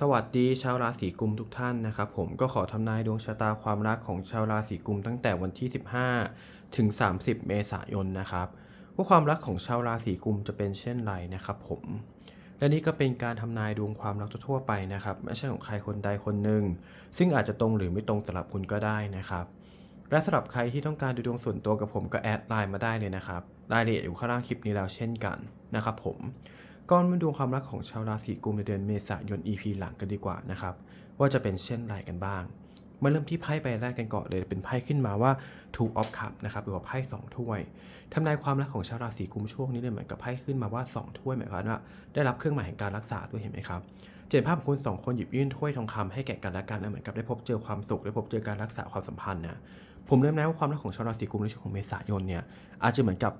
สวัสดีชาวราศีกุมทุกท่านนะครับ ผมก็ขอทำนายดวงชะตาความรักของชาวราศีกุมตั้งแต่วันที่ 15 ถึง 30 เมษายนนะครับว่าความรักของชาวราศีกุมจะเป็นเช่นไรนะครับ ผม และนี่ก็เป็นการทำนายดวงความรักทั่วไปนะครับ ไม่ใช่ของใครคนใดคนหนึ่ง ซึ่งอาจจะตรงหรือไม่ตรงสำหรับคุณก็ได้นะครับ และสำหรับใครที่ต้องการดูดวงส่วนตัวกับผมก็แอดไลน์มาได้เลยนะครับรายละเอียดอยู่ข้างล่างคลิปนี้แล้วเช่นกันนะครับ ผม ก่อนมาดูความรักของชาวราศีกุมในเดือนเมษายน EP หลังกันดีกว่านะครับ ว่าจะเป็นเช่นไรกันบ้างมาเริ่มที่ไพ่ใบแรกกันก่อนเลยเป็นไพ่ขึ้นมาว่า Two of Cup นะครับหรือว่าไพ่สองถ้วยทำนายความรักของชาวราศีกุมช่วงนี้เลยเหมือนกับไพ่ขึ้นมาว่าสองถ้วยหมายความว่าได้รับเครื่องหมายแห่งการรักษาด้วยเห็นไหมครับเจนภาพของคุณสองคนหยิบยื่นถ้วยทองคำให้แก่กันและกันนะเหมือนกับได้พบเจอความสุขได้พบเจอการรักษาความสัมพันธ์นะผมเริ่มแล้วว่าความรักของชาวราศีกุมในช่วงของเมษายนเนี่ยอาจจะเหมือนกับ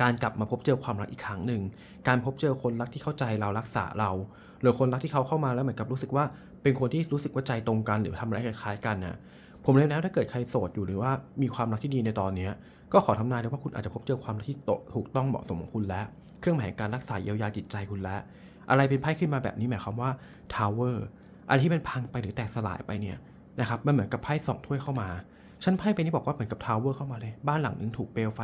การกลับมาพบเจอความรักอีกครั้งหนึ่ง การพบเจอคนรักที่เข้าใจเรารักษาเรา หรือคนรักที่เขาเข้ามาแล้วเหมือนกับรู้สึกว่า เป็นคนที่รู้สึกว่าใจตรงกันหรือทำอะไรคล้ายๆกันนะผมเลยนะถ้าเกิดใครโสดอยู่หรือว่ามีความรักที่ดีในตอนนี้ก็ขอทำนายเลยว่าคุณอาจจะพบเจอความรักที่โตถูกต้องเหมาะสมของคุณแล้ว เครื่องหมายการรักษาเยียวยาจิตใจคุณแล้ว อะไรเป็นไพ่ขึ้นมาแบบนี้หมายความว่า tower อะไรที่เป็นพังไปหรือแตกสลายไปเนี่ยนะครับมันเหมือนกับไพ่สองถ้วยเข้ามา ฉันไพ่ไปนี้บอกว่าเหมือนกับทาวเวอร์เข้ามาเลย บ้านหลังหนึงถูกเปลวไฟ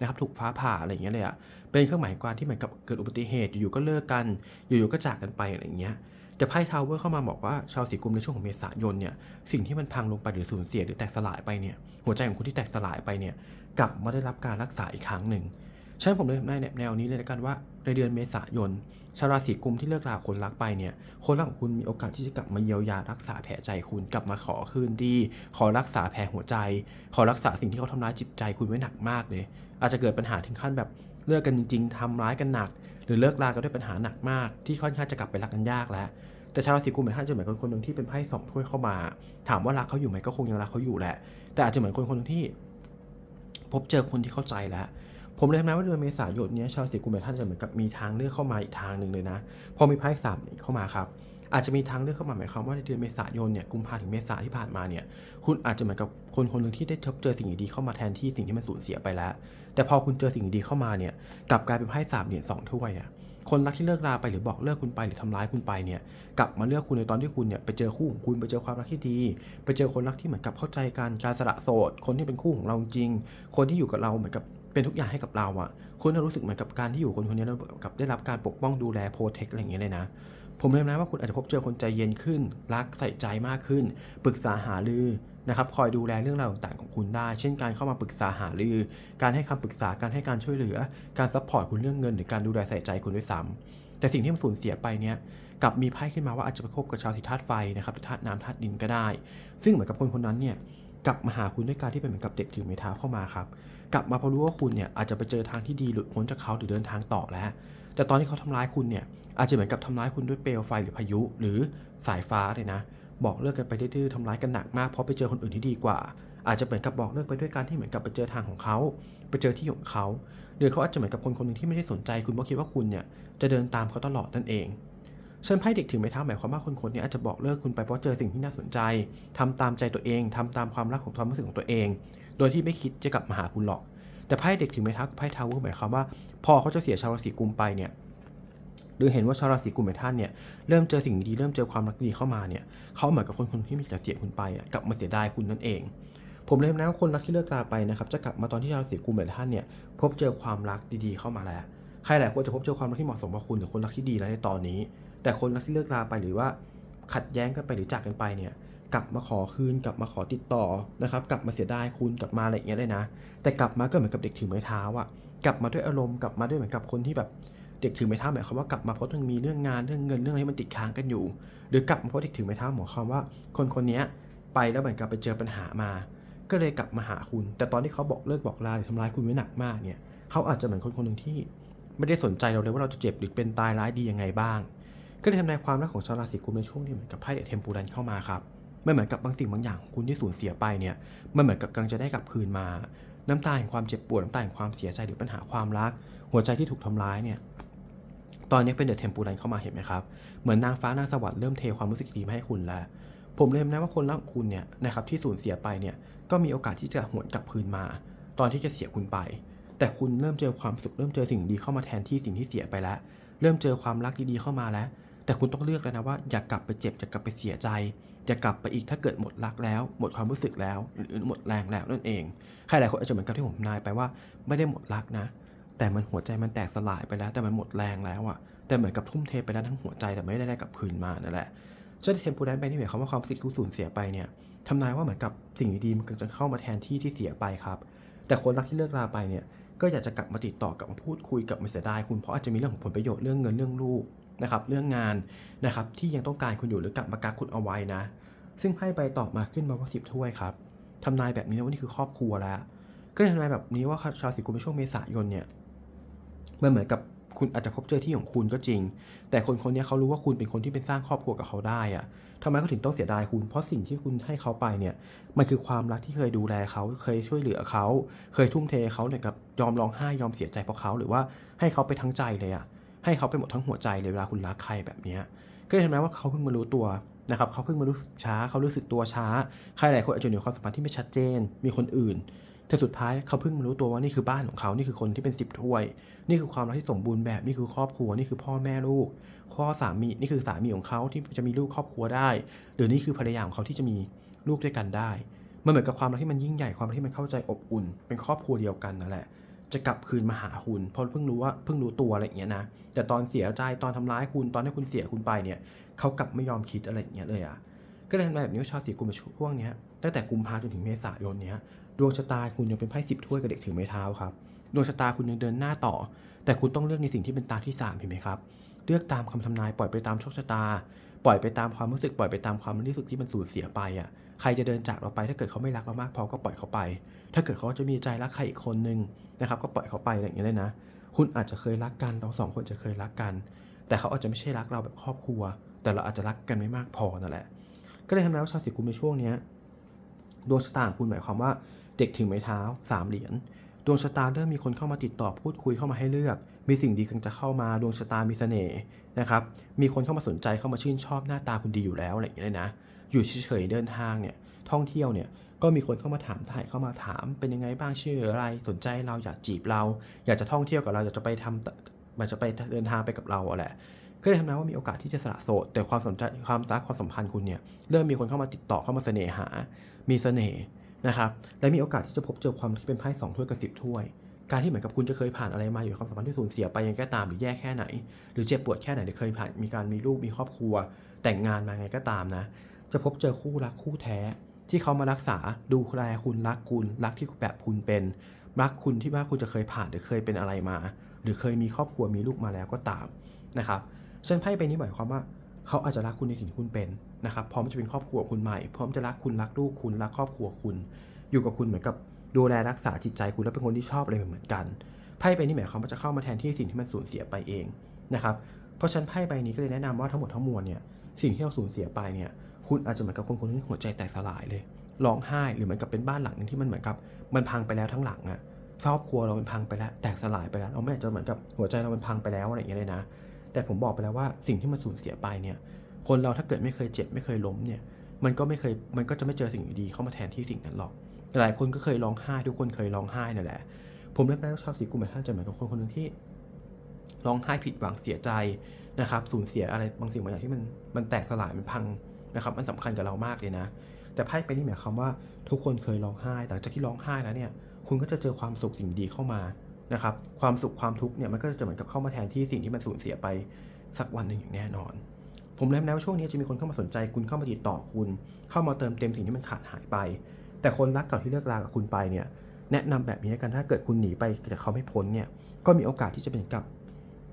นะครับถูกฟ้าผ่าอะไรอย่างเงี้ยเลยอะเป็นเครื่องหมายการที่เหมือนกับเกิดอุบัติเหตุอยู่ๆก็เลิกกัน อยู่ๆก็จากกันไปอะไรอย่างเงี้ยแต่ไพ่ทาวเวอร์เข้ามาบอกว่าชาวสีกุมในช่วงของเมษายนเนี่ยสิ่งที่มันพังลงไปหรือสูญเสียหรือแตกสลายไปเนี่ยหัวใจของคุณที่แตกสลายไปเนี่ยกลับมาได้รับการรักษาอีกครั้งหนึ่งฉะนั้นผมเลยในแนวนี้เลยละกันว่า ในเดือนเมษายน ชาวราศีกุมที่เลิกราคนรักไปเนี่ย คนรักของคุณมีโอกาสที่จะกลับมาเยียวยารักษาแผลใจคุณกลับมาขอคืนดี ขอรักษาแผลหัวใจ ขอรักษาสิ่งที่เขาทำร้ายจิตใจคุณไว้หนักมากเลย อาจจะเกิดปัญหาถึงขั้นแบบเลิกกันจริงๆทำร้ายกันหนัก หรือเลิกรากันด้วยปัญหาหนักมาก ที่ค่อนข้างจะกลับไปรักกันยากแล้วแต่ชาวราศีกุมเหมือนท่านจะเหมือนคนคนหนึ่งที่เป็นไพ่สองถ้วยเข้ามา ถามว่ารักเขาอยู่ไหมก็คงยังรักเขาอยู่แหละ แต่อาจจะเหมือนคนคนหนึ่งที่ พบเจอคนที่เข้าใจแล้ว ผมเลยทำนายว่าเดือนเมษายนนี้ชาวราศีกุมท่านจะเหมือนกับมีทางเลือกเข้ามาอีกทางหนึ่งเลยนะ พอมีไพ่สามเข้ามาครับอาจจะมีทางเลือกเข้ามาหมายความว่าในเดือนเมษายนเนี่ยกุมภาถึงเมษาที่ผ่านมาเนี่ยคุณอาจจะเหมือนกับคนคนหนึ่งที่ได้พบเจอสิ่งดีๆเข้ามาแทนที่สิ่งที่มันสูญเสียไปแล้ว แต่พอคุณเจอสิ่งดีๆเข้ามาเนี่ยกลับกลายเป็นไพ่สามเหรียญสองถ้วยอะคนรักที่เลิกราไปหรือบอกเลิกคุณไปหรือทำร้ายคุณไปเนี่ยกลับมาเลือกคุณในตอนที่คุณเนี่ยไปเจอคู่ของคุณไปเจอความรักที่ดี ไปเจอคนรักที่เหมือนกับเข้าใจกันการสละโสด คนที่เป็นคู่ของเราจริง คนที่อยู่กับเราเหมือนกับ เป็นทุกอย่างให้กับเราอะคุณจะรู้สึกเหมือนกับการที่อยู่คนคนนี้แล้วกับได้รับการปกป้องดูแลโปรเทคอะไรอย่างเงี้ยเลยนะ ผมเลยนะว่าคุณอาจจะพบเจอคนใจเย็นขึ้น รักใส่ใจมากขึ้น ปรึกษาหารือนะครับ คอยดูแลเรื่องราวต่างๆของคุณได้ เช่นการเข้ามาปรึกษาหารือ การให้คำปรึกษา การให้การช่วยเหลือ การซัพพอร์ตคุณเรื่องเงิน หรือการดูแลใส่ใจคุณด้วยซ้ำแต่สิ่งที่มันสูญเสียไปเนี่ยกลับมีไพ่ขึ้นมาว่าอาจจะไปคบกับชาวสิธาตุไฟนะครับธาตุน้ำธาตุดินก็ได้ ซึ่งเหมือนกับคนคนนั้นเนี่ย กลับมาหาคุณด้วยการที่เป็นเหมือนกับเด็กถือไม้เท้าเข้ามาครับ กลับมาพราะรู้ว่าคุณเนี่ยอาจจะไปเจอทางที่ดีหลุดพ้นจากเขาหรือเดินทางต่อแล้ว แต่ตอนที่เขาทำร้ายคุณเนี่ยอาจจะเหมือนกับทำร้ายคุณด้วยเปลวไฟหรือพายุ หรือสายฟ้าเลยนะ บอกเลิกกันไปดื้อๆทำร้ายกันหนักมากเพราะไปเจอคนอื่นที่ดีกว่า อาจจะเหมือนกับบอกเลิกไปด้วยการที่เหมือนกับไปเจอทางของเขา ไปเจอที่ของเขา หรือเขาอาจจะเหมือนกับคนคนหนึ่งที่ไม่ได้สนใจคุณเพราะคิดว่าคุณเนี่ยจะเดินตามเขาตลอดนั่นเอง ฉันไพ่เด็กถือไม้เท้าหมายความว่าคนคนนี้อาจจะบอกเลิกคุณไปเพราะเจอสิ่งที่น่าสนใจทำตามใจตัวเองทำตามความรักของความรู้สึกของตัวเอง โดยที่ไม่คิดจะกลับมาหาคุณหรอก แต่ไพ่เด็กถือไม้เท้ากับไพ่ทาวเวอร์หมายความว่า พอเขาจะเสียชาวราศีกุมไปเนี่ยหรือเห็นว่าชาวราศีกุมเป็นท่านเนี่ยเริ่มเจอสิ่งดีเริ่มเจอความรักดีเข้ามาเนี่ยเขาเหมือนกับคนคนที่มีแต่เสียคุณไปกลับมาเสียดายคุณนั่นเองผมเลยนะว่าคนรักที่เลิกลาไปนะครับจะกลับมาตอนที่ชาวราศีกุมเป็นท่านเนี่ยพบเจอความรักดีๆเข้ามาแล้ว ใครหลายคนจะพบเจอความรักที่เหมาะสมกับคุณหรือคนรักที่ดีแล้วในตอนนี้ แต่คนรักที่เลิกลาไปหรือว่าขัดแย้งกันไปหรือจากกันไปเนี่ย กลับมาขอคืน กลับมาขอติดต่อนะครับ กลับมาเสียดายคุณกลับมาอะไรอย่างเงี้ยเลยนะ แต่กลับมาก็เหมือนกับเด็กถือไม้เท้าอะกลับมาด้วยอารมณ์กลับมาด้วยเหมือนกับคนที่แบบเด็กถือไม้เท้าหมายความว่ากลับมาเพราะต้องมีเรื่องงานเรื่องเงินเรื่องอะไรที่มันติดค้างกันอยู่ หรือกลับมาเพราะเด็กถือไม้เท้าหมายความว่า คนคนนี้ไปแล้วเหมือนกับไปเจอปัญหามา ก็เลยกลับมาหาคุณ แต่ตอนที่เขาบอกเลิกบอกลาหรือทำร้ายคุณไว้หนักมากเนี่ยเขาอาจจะเหมือนคนคนหนึ่งที่ ไม่ได้สนใจเราเลยว่าเราจะเจ็บหรือเป็นตายร้ายดียังไงบ้าง ก็เลยทำนายความรักของชาวราศีกุมในช่วงนี้เหมือนกับไพ่เดอะเทมปูรันเข้ามาครับไม่เหมือนกับบางสิ่งบางอย่างคุณที่สูญเสียไปเนี่ยมันเหมือนกับกำลังจะได้กลับคืนมา น้ำตาแห่งความเจ็บปวดน้ำตาแห่งความเสียใจหรือปัญหาความรัก หัวใจที่ถูกทำร้ายเนี่ยตอนนี้เป็นเดอะเทมปูรันเข้ามาเห็นไหมครับเหมือนนางฟ้านางสวรรค์เริ่มเทความรู้สึกดีมาให้คุณแล้วผมเลยนะว่าคนรักคุณเนี่ยนะครับที่สูญเสียไปเนี่ยก็มีโอกาสที่จะหวนกลับคืนมา ตอนที่จะเสียคุณไป แต่คุณเริ่มเจอความสุขเริ่มเจอสิ่งดีเข้ามาแทนที่สิ่งที่เสียไปแล้ว เริ่มเจอความรักดีๆเข้ามาแล้ว แต่คุณต้องเลือกแล้วนะว่าอย่ากลับไปเจ็บอย่ากลับไปเสียใจอย่ากลับไปอีกถ้าเกิดหมดรักแล้ว หมดความรู้สึกแล้วหรือหมดแรงแล้วนั่นเองใครหลายคนอาจจะเหมือนกับที่ผมนายไปว่าไม่ได้หมดรักนะ แต่มันหัวใจมันแตกสลายไปแล้ว แต่มันหมดแรงแล้วอะแต่เหมือนกับทุ่มเทไปแล้วทั้งหัวใจแต่ไม่ได้ได้กลับคืนมานั่นแหละเจ้าเทมปูแดนไปนี่หมายความว่าความสึกที่คุณสูญเสียไปเนี่ยทำนายว่าเหมือนกับสิ่งดีๆมันจะเข้ามาแทนที่ที่เสียไปครับ แต่คนรักที่เลิกราไปเนี่ยก็อยากจะกลับมาติดต่อกลับมาพูดคุยกับมาเสียดายคุณเพราะอาจจะมีเรื่องของผลประโยชน์เรื่องเงินเรื่องลูก นะครับเรื่องงานนะครับที่ยังต้องการคุณอยู่หรือกลับมากักคุณเอาไว้นะ ซึ่งไพ่ใบตอบมาขึ้นมาว่าสิบถ้วยครับทำนายแบบนี้นะว่านี่คือครอบครัวแล้วก็ทำนายแบบนี้ว่าชาวสิงห์กุมในช่วงเมษายนเนี่ยมันเหมือนกับคุณอาจจะพบเจอที่ของคุณก็จริง แต่คนคนนี้เขารู้ว่าคุณเป็นคนที่เป็นสร้างครอบครัวกับเขาได้อะทำไมเขาถึงต้องเสียดายคุณ เพราะสิ่งที่คุณให้เขาไปเนี่ย มันคือความรักที่เคยดูแลเขา เคยช่วยเหลือเขา เคยทุ่มเทเขาเนี่ยกับยอมร้องไห้ยอมเสียใจเพราะเขา หรือว่าให้เขาไปทั้งใจเลยอะ ให้เขาไปหมดทั้งหัวใจเลยเวลาคุณรักใครแบบนี้ก็เลยทำให้ว่าเขาเพิ่งมารู้ตัวนะครับเขาเพิ่งมารู้สึกช้าเขารู้สึกตัวช้า ใครหลายคนอาจจะอยู่ในความสัมพันธ์ที่ไม่ชัดเจน มีคนอื่นแต่สุดท้ายเขาเพิ่งมารู้ตัวว่านี่คือบ้านของเขา นี่คือคนที่เป็นสิบถ้วย นี่คือความรักที่สมบูรณ์แบบ นี่คือครอบครัว นี่คือพ่อแม่ลูกข้อสามี นี่คือสามีของเขาที่จะมีลูกครอบครัวได้ หรือนี่คือภรรยาของเขาที่จะมีลูกด้วยกันได้ มันเหมือนกับความรักที่มันยิ่งใหญ่ ความรักที่มันเข้าใจอบอุ่น เป็นครอบครัวเดียวกันนั่นแหละ จะกลับคืนมาหาคุณเพราะเพิ่งรู้ว่าเพิ่งรู้ตัวอะไรอย่างเงี้ยนะแต่ตอนเสียใจตอนทำร้ายคุณตอนที่คุณเสียคุณไปเนี่ยเขากลับไม่ยอมคิดอะไรอย่างเงี้ยเลยอะก็เลยทำแบบนี้ชาวสีกุมในช่วงเนี้ยตั้งแต่กุมภาจนถึงเมษายนเนี้ยดวงชะตาคุณยังเป็นไพ่สิบถ้วยกับเด็กถือไม้เท้าครับดวงชะตาคุณยังเดินหน้าต่อ แต่คุณต้องเลือกในสิ่งที่เป็นตาที่สามเห็นไหมครับเลือกตามคำทำนายปล่อยไปตามโชคชะตา ปล่อยไปตามความรู้สึกปล่อยไปตามความรู้สึกที่มันสูญเสียไปอะใครจะเดินจากเราไปถ้าเกิดเขาไม่รักเรามากพอก็ปล่อยเขาไป ถ้าเกิดเขาจะมีใจรักใครอีกคนนึง นะครับก็ปล่อยเขาไปอะไรอย่างเงี้ยเลยนะ คุณอาจจะเคยรักกันเราสองคนจะเคยรักกัน แต่เขาอาจจะไม่ใช่รักเราแบบครอบครัว แต่เราอาจจะรักกันไม่มากพอนั่นแหละ ก็เลยทำให้ชาวสิกุมในช่วงเนี้ยดวงชะตาของคุณหมายความว่าเด็กถึงไม้เท้าสามเหรียญดวงชะตาเริ่มมีคนเข้ามาติดต่อพูดคุยเข้ามาให้เลือก มีสิ่งดีกำลังจะเข้ามาดวงชะตามีเสน่ห์นะครับมีคนเข้ามาสนใจเข้ามาชื่นชอบหน้าตาคุณดีอยู่แล้วอะไรอย่างเงี้ยเลยนะอยู่เฉยๆเดินทางเนี่ยท่องเที่ยวเนี่ย ก็มีคนเข้ามาถามถ่ายเข้ามาถามเป็นยังไงบ้างชื่ออะไรสนใจเราอยากจีบเรา อยากจะท่องเที่ยวกับเราอยากจะไปทำมันจะไปเดินทางไปกับเราอะแหละก็เลยทำให้ว่ามีโอกาสที่จะสละโสด แต่ความสนใจความรักความสัมพันธ์คุณเนี่ยเริ่มมีคนเข้ามาติดต่อเข้ามาเสน่หา มีเสน่ห์นะครับและมีโอกาสที่จะพบเจอความที่เป็นไพ่สองถ้วยกับสิบถ้วย การที่เหมือนกับคุณจะเคยผ่านอะไรมาอยู่ความสัมพันธ์ที่สูญเสียไปยังไงก็ตามหรือแย่แค่ไหน หรือเจ็บปวดแค่ไหนหรือเคยผ่านมีการมีลูกมีครอบครัว แต่งงานมาไงก็ตามนะ จะพบเจอคู่รักคู่แท้ ที่เขามารักษาดูแลคุณรักคุณรักที่แบบคุณเป็นรักคุณที่ว่าคุณจะเคยผ่านหรือเคยเป็นอะไรมา หรือเคยมีครอบครัวมีลูกมาแล้วก็ตามนะครับฉะนันไพ่ใบนี้หมายความว่าเขาอาจจะรักคุณในสิ่งที่คุณเป็นนะครับพร้อมจะเป็นครอบครัวคุณใหม่ พร้อมจะรักคุณรักลูกคุณรักครอบครัวคุณ อยู่กับคุณเหมือนกับดูแลรักษาจิตใจคุณและเป็นคนที่ชอบอะไรเหมือนกันไพ่ใบนี้หมายความว่าจะเข้ามาแทนที่สิ่งที่มันสูญเสียไปเองนะครับเพราะฉะนันไพ่ใบนี้ก็เลยแนะนำว่าทั้งหมดทั้งมวลเนี่ยสิ่งที่เราสูญเสียไปเนี่ย คุณอาจจะเหมือนกับคนคนที่หัวใจแตกสลายเลยร้องไห้หรือเหมือนกับเป็นบ้านหลังนึงที่มันเหมือนกับมันพังไปแล้วทั้งหลังอะครอบครัวเรามันพังไปแล้วแตกสลายไปแล้วเราไม่อาจจะเหมือนกับหัวใจเรามันพังไปแล้วอะไรอย่างเงี้ยเลยนะ แต่ผมบอกไปแล้วว่าสิ่งที่มันสูญเสียไปเนี่ย คนเราถ้าเกิดไม่เคยเจ็บไม่เคยล้มเนี่ย มันก็ไม่เคยมันก็จะไม่เจอสิ่งดีๆเข้ามาแทนที่สิ่งนั้นหรอกหลายคนก็เคยร้องไห้ทุกคนเคยร้องไห้นั่นแหละ ผมเรียกได้ว่าชาวสีกุมท่านจะเหมือนกับคนคนหนึ่งที่ร้องไห้ผิดหวังเสียใจนะครับสูญเสียอะไรบางสิ่งบางอย่างที่มันมันแตกสลายมันพัง นะครับมันสำคัญกับเรามากเลยนะ แต่ไพ่ไปนี่หมายความว่าทุกคนเคยร้องไห้ หลังจากที่ร้องไห้แล้วเนี่ย คุณก็จะเจอความสุขสิ่งดีเข้ามานะครับความสุขความทุกข์เนี่ยมันก็จะเหมือนกับเข้ามาแทนที่สิ่งที่มันสูญเสียไปสักวันหนึ่งอย่างแน่นอน ผมเล่นแล้วาช่วงนี้จะมีคนเข้ามาสนใจคุณเข้ามาติดต่อคุณ เข้ามาเติมเต็มสิ่งที่มันขาดหายไป แต่คนรักเก่าที่เลิกรากับคุณไปเนี่ยแนะนำแบบนี้กันถ้าเกิดคุณหนีไปจากเขาไม่พ้นเนี่ยก็มีโอกาสที่จะเป็นกับ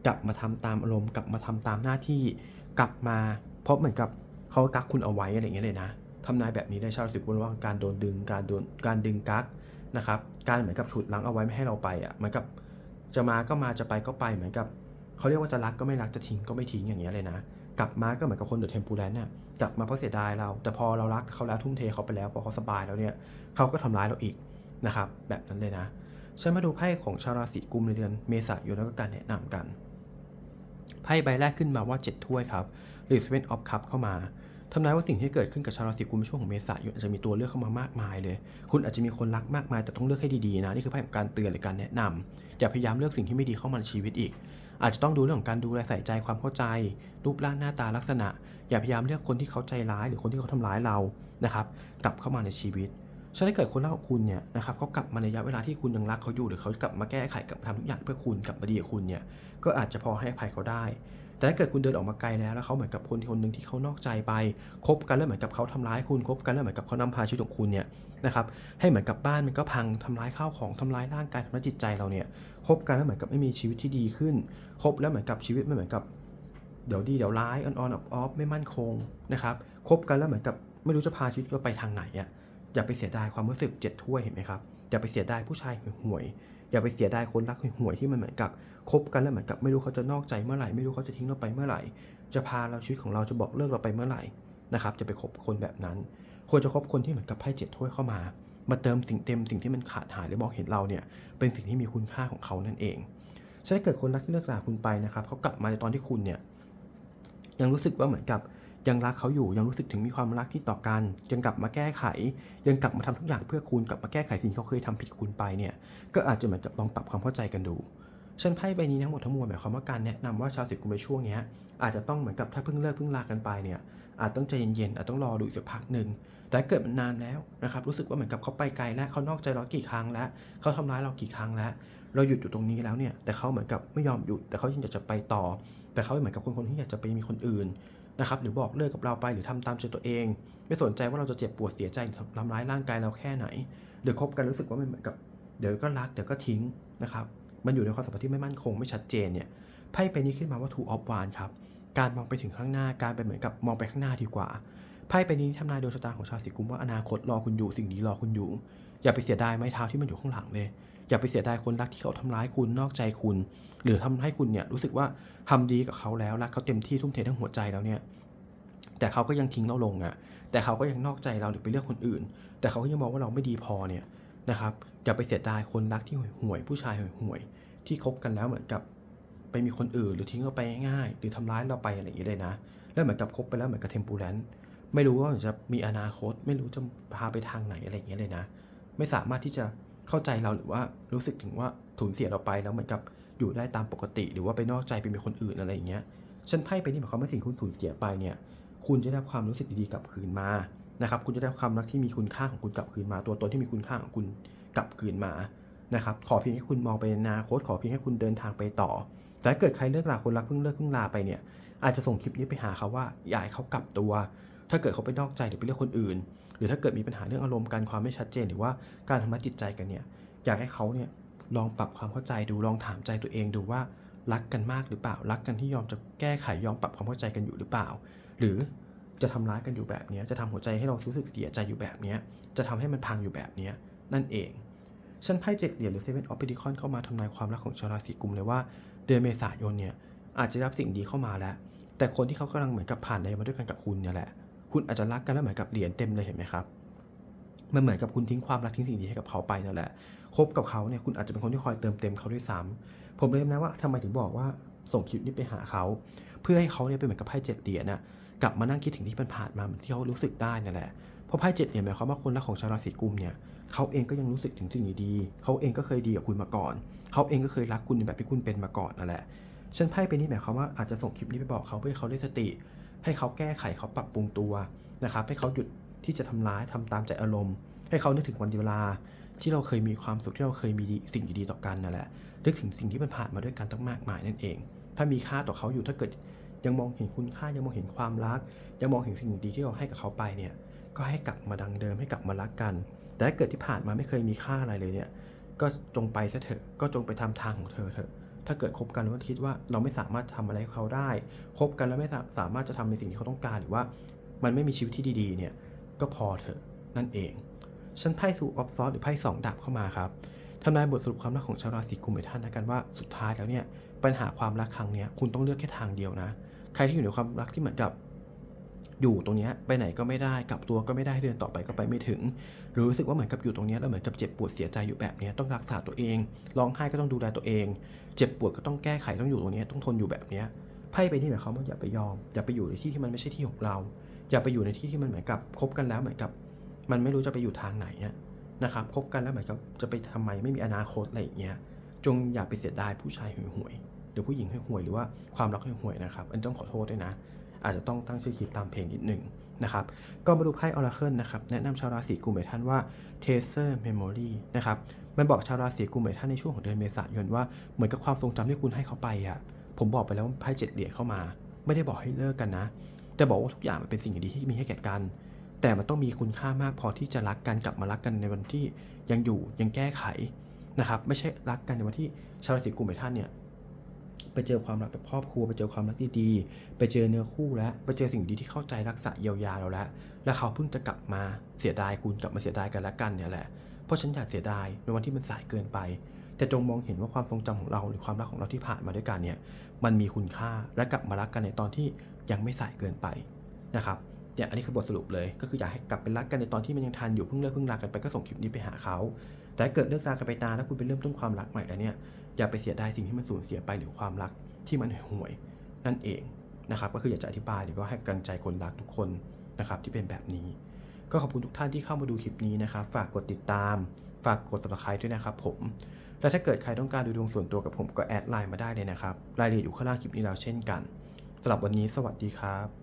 กลับมาทำตามอารมณ์กลับมาทำตามหน้าที่ กลับมาเพราะเหมือนกับ เขากักคุณเอาไว้อะไรอย่างเงี้ยเลยนะทำนายแบบนี้ได้ชาวราศีกุมว่าการโดนดึงการโดนการดึงกักนะครับการเหมือนกับฉุดลังเอาไว้ไม่ให้เราไปอะเหมือนกับจะมาก็มาจะไปก็ไปเหมือนกับเขาเรียกว่าจะรักก็ไม่รักจะทิ้งก็ไม่ทิ้งอย่างเงี้ยเลยนะกลับมาก็เหมือนกับคนเดอะเทมปูแลนน่ะกลับมาเพราะเสียดายเรา แต่พอเรารักเขาแล้วทุ่มเทเขาไปแล้วพอเขาสบายแล้วเนี่ยเขาก็ทำร้ายเราอีกนะครับแบบนั้นเลยนะฉันมาดูไพ่ของชาวราศีกุมในเดือนเมษายนแล้วก็การแนะนำกันไพ่ใบแรกขึ้นมาว่า 7 ถ้วยครับ หรือ Seven of Cup เข้ามาทำนายว่าสิ่งที่เกิดขึ้นกับชาวราศีกุมช่วงของเมษายนอาจจะมีตัวเลือกเข้ามามากมายเลย คุณอาจจะมีคนรักมากมายแต่ต้องเลือกให้ดีๆนะนี่คือไพ่ของการเตือนหรือการแนะนำอย่าพยายามเลือกสิ่งที่ไม่ดีเข้ามาในชีวิตอีก อาจจะต้องดูเรื่องของการดูแลใส่ใจความเข้าใจ รูปร่างหน้าตาลักษณะ อย่าพยายามเลือกคนที่เขาใจร้าย หรือคนที่เขาทำร้ายเรานะครับกลับเข้ามาในชีวิตฉะนั้นถ้เกิดคนรักของคุณเนี่ยนะครับเขากลับมาในระยะเวลาที่คุณยังรักเขาอยู่หรือเขากลับมาแก้ไขกลับมาทำทุกอย่างเพื่อคุณกลับมาดีกับคุณเนี่ยก็อาจจะพอให้อภัยเขาได้ แต่ถ้าเกิดคุณเดินออกมาไกลแล้วแล้วเขาเหมือนกับคนคนหนึ่งที่เขานอกใจไปคบกันแล้วเหมือนกับเขาทำร้ายคุณคบกันแล้วเหมือนกับเขานำพาชีวิตของคุณเนี่ยนะครับให้เหมือนกับบ้านมันก็พังทำร้ายข้าวของทำร้ายร่างกายทำร้ายจิตใจเราเนี่ยคบกันแล้วเหมือนกับไม่มีชีวิตที่ดีขึ้นคบแล้วเหมือนกับชีวิตไม่เหมือนกับเดี๋ยวดีเดี๋ยวร้ายออนออนออฟออฟไม่มั่นคงนะครับคบกันแล้วเหมือนกับไม่รู้จะพาชีวิตเราไปทางไหนอะอย่าไปเสียดายความรู้สึกเจ็ดถ้วยเห็นไหมครับอย่าไปเสียดายผู้ชายห่วยๆอย่าไปเสียดายคนรักห่วยๆที่มันเหมือนกับ คบกันแล้วเหมือนกับไม่รู้เขาจะนอกใจเมื่อไหร่ไม่รู้เขาจะทิ้งเราไปเมื่อไหร่ จะพาเราชีวิตของเราจะบอกเลิกเราไปเมื่อไหร่นะครับจะไปคบคนแบบนั้น ควรจะคบคนที่เหมือนกับไพ่เจ็ดถ้วยเข้ามา มาเติมสิ่งเต็มสิ่งที่มันขาดหายหรือมองเห็นเราเนี่ยเป็นสิ่งที่มีคุณค่าของเขานั่นเองฉะนั้นถ้าเกิดคนรักที่เลิกลาคุณไปนะครับเขากลับมาในตอนที่คุณเนี่ยยังรู้สึกว่าเหมือนกับยังรักเขาอยู่ยังรู้สึกถึงมีความรักที่ต่อกัน ยังกลับมาแก้ไข ยังกลับมาทำทุกอย่างเพื่อคุณกลับมาแก้ไขสิ่งที่เขาเคยทำผิดคุณไปเนี่ยก็อาจจะเหมือนกับลองปรับความเข้าใจกันดู ฉันไพ่ใบนี้ทั้งหมดทั้งมวลหมายความว่าการแนะนำว่าชาวสิกุมในช่วงนี้อาจจะต้องเหมือนกับถ้าเพิ่งเลิกเพิ่งลากันไปเนี่ยอาจต้องใจเย็นๆอาจต้องรอดูอีกสักพักหนึ่งแต่เกิดมันนานแล้วนะครับรู้สึกว่าเหมือนกับเขาไปไกลแล้วเขานอกใจเรากี่ครั้งแล้วเขาทำร้ายเรากี่ครั้งแล้ว เราหยุดอยู่ตรงนี้แล้วเนี่ยแต่เขาเหมือนกับไม่ยอมหยุด แต่เขายังอยากจะไปต่อ แต่เขาเหมือนกับคนคนที่อยากจะไปมีคนอื่นนะครับหรือบอกเลิกกับเราไปหรือทำตามใจตัวเอง ไม่สนใจว่าเราจะเจ็บปวดเสียใจทำร้ายร่างกายเราแค่ไหนหรือคบกันรู้สึกว่ามันเหมือนกับ เดี๋ยวก็รักเดี๋ยวก็ทิ้งนะครับ มันอยู่ในความสัมพันธ์ที่ไม่มั่นคงไม่ชัดเจนเนี่ยไพ่ใบนี้ขึ้นมาว่า two of wands ครับการมองไปถึงข้างหน้าการไปเหมือนกับมองไปข้างหน้าดีกว่าไพ่ใบนี้ทำนายดวงชะตาของชาวสิกุมว่าอนาคตรอคุณอยู่สิ่งนี้รอคุณอยู่ อย่าไปเสียดายไม้เท้าที่มันอยู่ข้างหลังเลย อย่าไปเสียดายคนรักที่เขาทำร้ายคุณนอกใจคุณ หรือทำให้คุณเนี่ยรู้สึกว่าทำดีกับเขาแล้วรักเขาเต็มที่ทุ่มเททั้งหัวใจแล้วเนี่ยแต่เขาก็ยังทิ้งเราลงอะ่ะแต่เขาก็ยังนอกใจเราหรือไปเลือกคนอื่น แต่เขาก็ยังมองว่าเราไม่ดีพอเนี่ยนะครับ อย่าไปเสียดายคนรักที่ห่วยๆผู้ชายห่วยๆที่คบกันแล้วเหมือนกับไปมีคนอื่นหรือทิ้งเราไปง่ายๆหรือทำร้ายเราไปอะไรอย่างนี้เลยนะ แล้วเหมือนกับคบไปแล้วเหมือนกับเทมปูแลนไม่รู้ว่าจะมีอนาคต ไม่รู้จะพาไปทางไหนอะไรอย่างเงี้ยเลยนะ ไม่สามารถที่จะเข้าใจเราหรือว่ารู้สึกถึงว่าสูญเสียเราไปแล้วเหมือนกับอยู่ได้ตามปกติ หรือว่าไปนอกใจไปมีคนอื่นอะไรอย่างเงี้ยฉันไพ่ไปนี่หมายความว่าสิ่งคุณสูญเสียไปเนี่ย คุณจะได้ความรู้สึกดีๆกลับคืนมานะครับ คุณจะได้ความรักที่มีคุณค่าของคุณกลับคืนมา ตัวตนที่มีคุณค่าของคุณ กลับคืนมานะครับขอเพียงให้คุณมองไปในอนาคตขอเพียงให้คุณเดินทางไปต่อ แต่ถ้าเกิดใครเลิกลาคนรักเพิ่งเลิกเพิ่งลาไปเนี่ยอาจจะส่งคลิปนี้ไปหาเขาว่าอยากให้เขากลับตัว ถ้าเกิดเขาไปนอกใจหรือไปเลือกคนอื่น หรือถ้าเกิดมีปัญหาเรื่องอารมณ์การความไม่ชัดเจน หรือว่าการทำร้ายจิตใจกันเนี่ยอยากให้เขาเนี่ยลองปรับความเข้าใจดูลองถามใจตัวเองดูว่ารักกันมากหรือเปล่ารักกันที่ยอมจะแก้ไขยอมปรับความเข้าใจกันอยู่หรือเปล่า หรือจะทำร้ายกันอยู่แบบนี้จะทำหัวใจให้เรารู้สึกเสียใจอยู่แบบนี้จะทำให้มันพังอยู่แบบนี้ นั่นเอง ฉันไพ่เจ็ดเหรียญหรือเซเว่นออฟเปดิคอนเข้ามาทำนายความรักของชาวราศีกุมเลยว่า เดือนเมษายนเนี่ยอาจจะรับสิ่งดีเข้ามาแล้ว แต่คนที่เขากำลังเหมือนกับผ่านอะไรมาด้วยกันกับคุณเนี่ยแหละ คุณอาจจะรักกันแล้วเหมือนกับเหรียญเต็มเลยเห็นไหมครับมันเหมือนกับคุณทิ้งความรักทิ้งสิ่งดีให้กับเขาไปนั่นแหละ คบกับเขาเนี่ยคุณอาจจะเป็นคนที่คอยเติมเต็มเขาด้วยซ้ำผมเลยนะว่าทำไมถึงบอกว่าส่งคลิปนี้ไปหาเขา เพื่อให้เขาเนี่ยเป็นเหมือนกับไพ่เจ็ดเหรียญน่ะกลับมานั่งคิดถึงที่มันผ่านมาที่เขารู้สึกได้นั่นแหละ เพราะไพ่เจ็ดเหรียญหมายความว่าคนรักของชาวราศีกุมเนี่ย เขาเองก็ยังรู้สึกถึงสิ่งดีๆเขาเองก็เคยดีกับคุณมาก่อน เขาเองก็เคยรักคุณในแบบที่คุณเป็นมาก่อนนั่นแหละฉันไพ่ไปนี่หมายความว่าอาจจะส่งคลิปนี้ไปบอกเขาเพื่อให้เขาได้สติ ให้เขาแก้ไขเขาปรับปรุงตัวนะครับ ให้เขาหยุดที่จะทำร้ายทำตามใจอารมณ์ ให้เขานึกถึงวันเวลา ที่เราเคยมีความสุขที่เราเคยมีสิ่งดีๆต่อกันนั่นแหละนึกถึงสิ่งที่มันผ่านมาด้วยกันต้งมากมายนั่นเอง ถ้ามีค่าต่อเขาอยู่ถ้าเกิดยังมองเห็นคุณค่ายังมองเห็นความรัก ยังมองเห็นสิ่งดีที่เราให้กับเขาไปเนี่ย ก็ให้กลับมาดังเดิมให้กลับมารักกัน แต่ถ้าเกิดที่ผ่านมาไม่เคยมีค่าอะไรเลยเนี่ย ก็จงไปซะเถอะ ก็จงไปทำทางของเธอเถอะ ถ้าเกิดคบกันแล้วคิดว่าเราไม่สามารถทำอะไรเขาได้ คบกันแล้วไม่สามารถจะทำในสิ่งที่เขาต้องการหรือว่า มันไม่มีชีวิตที่ดีๆ เนี่ย ก็พอเถอะ นั่นเอง ฉันไพ่สู่ออฟซอสหรือไพ่สองดาบเข้ามาครับทำนายบทสรุปความรักของชาวราศีกุมให้ท่านนะกันว่าสุดท้ายแล้วเนี่ยปัญหาความรักครั้งเนี้ยคุณต้องเลือกแค่ทางเดียวนะ ใครที่อยู่ในความรักที่เหมือนกับ อยู่ตรงเนี้ยไปไหนก็ไม่ได้กลับตัวก็ไม่ได้เดินต่อไปก็ไปไม่ถึง หรือรู้สึกว่าเหมือนกับอยู่ตรงเนี้ยแล้วเหมือนกับเจ็บปวดเสียใจอยู่แบบเนี้ยต้องรักษาตัวเองร้องไห้ก็ต้องดูแลตัวเอง เจ็บปวดก็ต้องแก้ไขต้องอยู่ตรงเนี้ยต้องทนอยู่แบบเนี้ยไพ่ไปนี่หมายความว่าอย่าไปยอมอย่าไปอยู่ในที่ที่มันไม่ใช่ที่ของเรา อย่าไปอยู่ในที่ที่มันเหมือนกับคบกันแล้วเหมือนกับ มันไม่รู้จะไปอยู่ทางไหนนะครับคบกันแล้วเหมือนกับจะไปทำไมไม่มีอนาคตอะไรอย่างเงี้ยจงอย่าไปเสียดายผู้ชายห่วยๆหรือผู้หญิงห่วยๆหรือว่าความรักห่วยๆนะครับ อันต้องขอโทษด้วยนะ อาจจะต้องตั้งชื่อคลิปตามเพลงนิดหนึ่งนะครับ ก็มาดูไพ่ออราเคิลนะครับ แนะนำชาวราศีกุมให้ท่านว่า Tracer Memory นะครับ มันบอกชาวราศีกุมให้ท่านในช่วงของเดือนเมษายนว่า เหมือนกับความทรงจำที่คุณให้เขาไปอะผมบอกไปแล้วว่าไพ่เจ็ดเหรียญเข้ามา ไม่ได้บอกให้เลิกกันนะ แต่บอกว่าทุกอย่างมันเป็นสิ่งดีที่มีให้แก่กัน แต่มันต้องมีคุณค่ามากพอที่จะรักกันกลับมารักกันในวันที่ยังอยู่ยังแก้ไขนะครับ ไม่ใช่รักกันในวันที่ชาวราศีกุมให้ท่านเนี่ย ไปเจอความรักแบบครอบครัว ไปเจอความรักดีๆ ไปเจอเนื้อคู่แล้ว ไปเจอสิ่งดีที่เข้าใจรักษาเยียวยาเราแล้ว แล้วเขาเพิ่งจะกลับมาเสียดายคุณกลับมาเสียดายกันและกันเนี่ยแหละ เพราะฉันอยากเสียดายในวันที่มันสายเกินไป แต่จงมองเห็นว่าความทรงจำของเราหรือความรักของเราที่ผ่านมาด้วยกันเนี่ย มันมีคุณค่าและกลับมารักกันในตอนที่ยังไม่สายเกินไปนะครับเนี่ยอันนี้คือบทสรุปเลย ก็คืออยากให้กลับไปรักกันในตอนที่มันยังทันอยู่เพิ่งเลิกเพิ่งรักกันไปก็ส่งคลิปนี้ไปหาเขาแต่เกิดเลิกรากันไปนานแล้วคุณไปเริ่มต้นความรักใหม่แล้วเนี่ย อย่าไปเสียดายสิ่งที่มันสูญเสียไปหรือความรักที่มันห่วยนั่นเองนะครับก็คืออยากจะอธิบายหรือก็ให้กำลังใจคนรักทุกคนนะครับที่เป็นแบบนี้ ก็ขอบคุณทุกท่านที่เข้ามาดูคลิปนี้นะครับ ฝากกดติดตาม ฝากกด subscribe ด้วยนะครับผมและถ้าเกิดใครต้องการดูดวงส่วนตัวกับผมก็แอดไลน์มาได้เลยนะครับรายละเอียดอยู่ข้างล่างคลิปนี้แล้วเช่นกันสำหรับวันนี้สวัสดีครับ